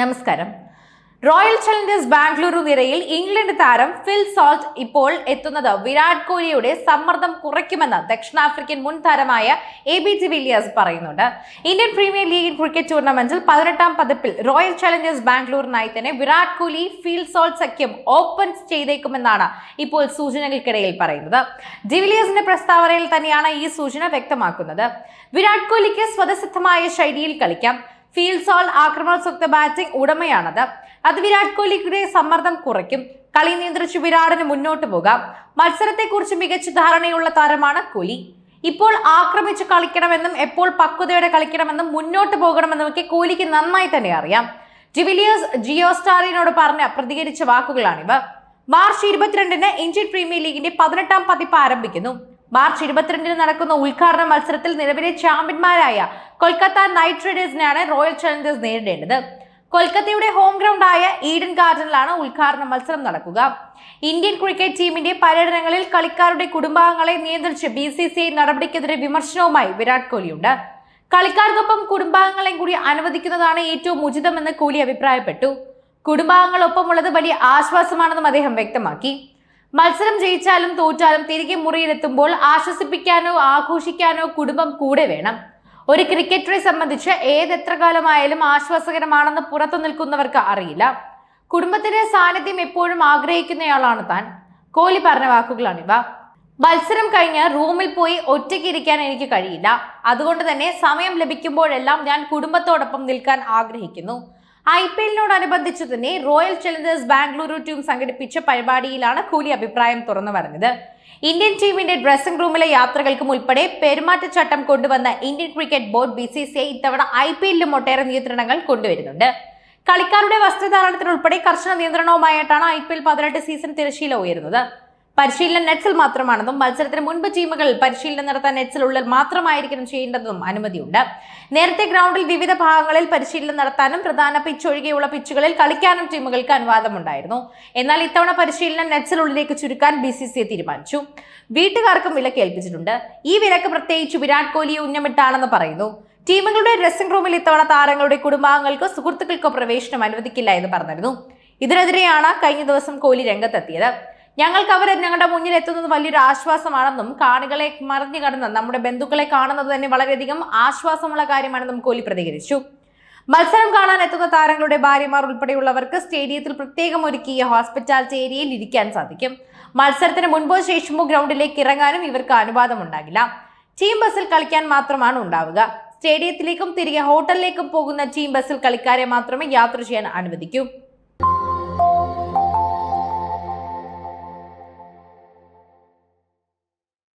നമസ്കാരം. Royal Challengers Bengaluru നിരയിൽ England താരം ഫിൽ സോൾട്ട് ഇപ്പോൾ എത്തുന്നത് വിരാട് കോഹ്ലിയുടെ സമ്മർദ്ദം കുറയ്ക്കുമെന്ന് ദക്ഷിണാഫ്രിക്കൻ മുൻ താരമായ എ ബി ജി വില്ലിയേഴ്സ് പറയുന്നുണ്ട്. ഇന്ത്യൻ പ്രീമിയർ ലീഗ് ക്രിക്കറ്റ് ടൂർണമെന്റിൽ പതിനെട്ടാം പതിപ്പിൽ റോയൽ ചലഞ്ചേഴ്സ് ബാംഗ്ലൂരിനായി തന്നെ വിരാട് കോഹ്ലി ഫിൽ സോൾട്ട് സഖ്യം ഓപ്പൺ ചെയ്തേക്കുമെന്നാണ് ഇപ്പോൾ സൂചനകൾക്കിടയിൽ പറയുന്നത്. ഡിവിലിയേഴ്സിന്റെ പ്രസ്താവനയിൽ തന്നെയാണ് ഈ സൂചന വ്യക്തമാക്കുന്നത്. വിരാട് കോഹ്ലിക്ക് സ്വതസിദ്ധമായ ശൈലിയിൽ കളിക്കാം. ഫീൽഡ് സോൾ ആക്രമണസ്വക്ത ബാറ്റിംഗ് ഉടമയാണത്. അത് വിരാട് കോഹ്ലിയുടെ സമ്മർദ്ദം കുറയ്ക്കും. കളി നിയന്ത്രിച്ച് വിരാടിന് മുന്നോട്ട് പോകാം. മത്സരത്തെക്കുറിച്ച് മികച്ച ധാരണയുള്ള താരമാണ് കോഹ്ലി. ഇപ്പോൾ ആക്രമിച്ച് കളിക്കണമെന്നും എപ്പോൾ പക്വതയോടെ കളിക്കണമെന്നും മുന്നോട്ട് പോകണമെന്നും ഒക്കെ കോഹ്ലിക്ക് നന്നായി തന്നെ അറിയാം. ഡിവിലിയേഴ്സ് ജിയോ സ്റ്റാറിനോട് പറഞ്ഞ പ്രതികരിച്ച വാക്കുകളാണിവ. മാർച്ച് ഇരുപത്തിരണ്ടിന് ഇന്ത്യൻ പ്രീമിയർ ലീഗിന്റെ പതിനെട്ടാം പതിപ്പ് ആരംഭിക്കുന്നു. മാർച്ച് ഇരുപത്തിരണ്ടിന് നടക്കുന്ന ഉദ്ഘാടന മത്സരത്തിൽ നിലവിലെ ചാമ്പ്യന്മാരായ കൊൽക്കത്ത നൈറ്റ് റൈഡേഴ്സിനെയാണ് റോയൽ ചലഞ്ചേഴ്സ് നേരിടേണ്ടത്. കൊൽക്കത്തയുടെ ഹോം ഗ്രൗണ്ടായ ഈഡൻ ഗാർഡനിലാണ് ഉദ്ഘാടന മത്സരം നടക്കുക. ഇന്ത്യൻ ക്രിക്കറ്റ് ടീമിന്റെ പര്യടനങ്ങളിൽ കളിക്കാരുടെ കുടുംബാംഗങ്ങളെ നിയന്ത്രിച്ച് ബി സി സി ഐ നടപടിക്കെതിരെ വിമർശനവുമായി വിരാട് കോഹ്ലിയുണ്ട്. കളിക്കാർക്കൊപ്പം കുടുംബാംഗങ്ങളെയും കൂടി അനുവദിക്കുന്നതാണ് ഏറ്റവും ഉചിതമെന്ന് കോഹ്ലി അഭിപ്രായപ്പെട്ടു. കുടുംബാംഗങ്ങളൊപ്പമുള്ളത് വലിയ ആശ്വാസമാണെന്നും അദ്ദേഹം വ്യക്തമാക്കി. മത്സരം ജയിച്ചാലും തോറ്റാലും തിരികെ മുറിയിലെത്തുമ്പോൾ ആശ്വസിപ്പിക്കാനോ ആഘോഷിക്കാനോ കുടുംബം കൂടെ വേണം. ഒരു ക്രിക്കറ്ററെ സംബന്ധിച്ച് ഏതെത്ര കാലമായാലും ആശ്വാസകരമാണെന്ന് പുറത്തു നിൽക്കുന്നവർക്ക് അറിയില്ല. കുടുംബത്തിന്റെ സാന്നിധ്യം എപ്പോഴും ആഗ്രഹിക്കുന്നയാളാണ് താൻ. കോഹ്ലി പറഞ്ഞ വാക്കുകളാണിവ മത്സരം കഴിഞ്ഞ് റൂമിൽ പോയി ഒറ്റയ്ക്ക് ഇരിക്കാൻ എനിക്ക് കഴിയില്ല. അതുകൊണ്ട് തന്നെ സമയം ലഭിക്കുമ്പോഴെല്ലാം ഞാൻ കുടുംബത്തോടൊപ്പം നിൽക്കാൻ ആഗ്രഹിക്കുന്നു. ഐ പി എല്ലിനോടനുബന്ധിച്ച് തന്നെ റോയൽ ചലഞ്ചേഴ്സ് ബാംഗ്ലൂരു ടീം സംഘടിപ്പിച്ച പരിപാടിയിലാണ് കൂലി അഭിപ്രായം തുറന്നു പറഞ്ഞത്. ഇന്ത്യൻ ടീമിന്റെ ഡ്രസ്സിംഗ് റൂമിലെ യാത്രകൾക്കും ഉൾപ്പെടെ പെരുമാറ്റച്ചട്ടം കൊണ്ടുവന്ന Indian cricket board B C C I ഇത്തവണ ഐ പി എല്ലിലും ഒട്ടേറെ നിയന്ത്രണങ്ങൾ കൊണ്ടുവരുന്നുണ്ട്. കളിക്കാരുടെ വസ്ത്രധാരണത്തിനുൾപ്പെടെ കർശന നിയന്ത്രണവുമായിട്ടാണ് ഐ പി എൽ പതിനെട്ട് സീസൺ തിരശ്ശീല ഉയരുന്നത്. പരിശീലനം നെറ്റ്സിൽ മാത്രമാണെന്നും മത്സരത്തിന് മുൻപ് ടീമുകൾ പരിശീലനം നടത്താൻ നെറ്റ്സിലുള്ളിൽ മാത്രമായിരിക്കണം ചെയ്യേണ്ടതെന്നും അനുമതിയുണ്ട്. നേരത്തെ ഗ്രൗണ്ടിൽ വിവിധ ഭാഗങ്ങളിൽ പരിശീലനം നടത്താനും പ്രധാന പിച്ച് ഒഴികെയുള്ള പിച്ചുകളിൽ കളിക്കാനും ടീമുകൾക്ക് അനുവാദമുണ്ടായിരുന്നു. എന്നാൽ ഇത്തവണ പരിശീലനം നെറ്റ്സിലുള്ളിലേക്ക് ചുരുക്കാൻ ബി സി സി തീരുമാനിച്ചു. വീട്ടുകാർക്കും വിലക്ക് ഏൽപ്പിച്ചിട്ടുണ്ട്. ഈ വിലക്ക് പ്രത്യേകിച്ച് വിരാട് കോഹ്ലിയെ ഉന്നമിട്ടാണെന്ന് പറയുന്നു. ടീമുകളുടെ ഡ്രസ്സിംഗ് റൂമിൽ ഇത്തവണ താരങ്ങളുടെ കുടുംബാംഗങ്ങൾക്കോ സുഹൃത്തുക്കൾക്കോ പ്രവേശനം അനുവദിക്കില്ല എന്ന് പറഞ്ഞിരുന്നു. ഇതിനെതിരെയാണ് കഴിഞ്ഞ ദിവസം കോഹ്ലി രംഗത്തെത്തിയത്. ഞങ്ങൾക്ക് അവർ ഞങ്ങളുടെ മുന്നിൽ എത്തുന്നത് വലിയൊരു ആശ്വാസമാണെന്നും കാണികളെ മറിഞ്ഞു കടന്ന് നമ്മുടെ ബന്ധുക്കളെ കാണുന്നത് തന്നെ വളരെയധികം ആശ്വാസമുള്ള കാര്യമാണെന്നും കോഹ്ലി പ്രതികരിച്ചു. മത്സരം കാണാൻ എത്തുന്ന താരങ്ങളുടെ ഭാര്യമാർ ഉൾപ്പെടെയുള്ളവർക്ക് സ്റ്റേഡിയത്തിൽ പ്രത്യേകം ഒരുക്കിയ ഹോസ്പിറ്റാലിറ്റി ഏരിയയിൽ ഇരിക്കാൻ സാധിക്കും. മത്സരത്തിന് മുൻപോ ശേഷമോ ഗ്രൗണ്ടിലേക്ക് ഇറങ്ങാനും ഇവർക്ക് അനുവാദം ഉണ്ടാകില്ല. ടീം ബസ്സിൽ കളിക്കാൻ മാത്രമാണ് ഉണ്ടാവുക. സ്റ്റേഡിയത്തിലേക്കും തിരികെ ഹോട്ടലിലേക്കും പോകുന്ന ടീം ബസ്സിൽ കളിക്കാരെ മാത്രമേ യാത്ര ചെയ്യാൻ അനുവദിക്കൂ.